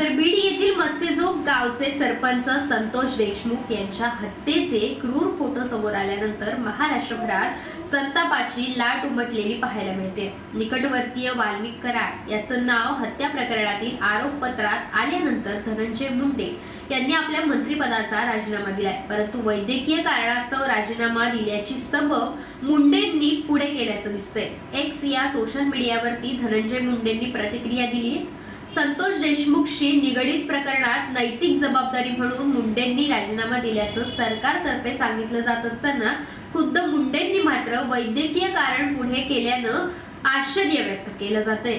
तर बीड येथील मस्सेजोग गावचे सरपंच संतोष देशमुख यांच्या हत्येचे क्रूर फोटो समोर आल्यानंतर महाराष्ट्रभरात संतापाची लाट उमटलेली पाहायला मिळते. निकटवर्तीय वाल्मिक कराड याचं नाव हत्या प्रकरणातील आरोपपत्रात आल्यानंतर धनंजय मुंडे यांनी आपल्या मंत्रिपदाचा राजीनामा दिलाय. परंतु वैद्यकीय कारणास्तव राजीनामा दिल्याची सबब मुंडेंनी पुढे केल्याचं दिसतंय. एक्स या सोशल मीडियावरती धनंजय मुंडेंनी प्रतिक्रिया दिली संतोष देशमुखशी निगडीत प्रकरणात नैतिक जबाबदारी म्हणून मुंडेंनी राजीनामा दिल्याचं सरकारतर्फे सांगितलं जात असताना खुद्द मुंडेंनी मात्र वैद्यकीय कारण पुढे केल्यानं आश्चर्य व्यक्त केलं जातंय.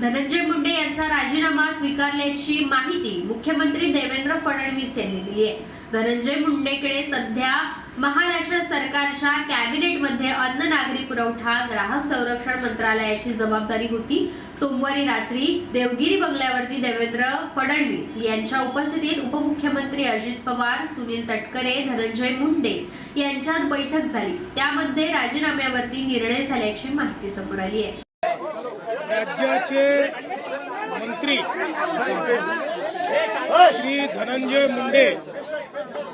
धनंजय मुंडे यांचा राजीनामा स्वीकारल्याची माहिती मुख्यमंत्री देवेंद्र फडणवीस यांनी दिली आहे धनंजय मुंडेकडे सध्या महाराष्ट्र सरकारच्या कॅबिनेटमध्ये अन्न नागरी पुरवठा ग्राहक संरक्षण मंत्रालयाची जबाबदारी होती. सोमवारी रात्री देवगिरी बंगल्यावरती देवेंद्र फडणवीस यांच्या उपस्थितीत उपमुख्यमंत्री अजित पवार सुनील तटकरे धनंजय मुंडे यांच्यात बैठक झाली. त्यामध्ये राजीनाम्यावरती निर्णय झाल्याची माहिती समोर आली आहे. राज्याचे मंत्री श्री धनंजय मुंडे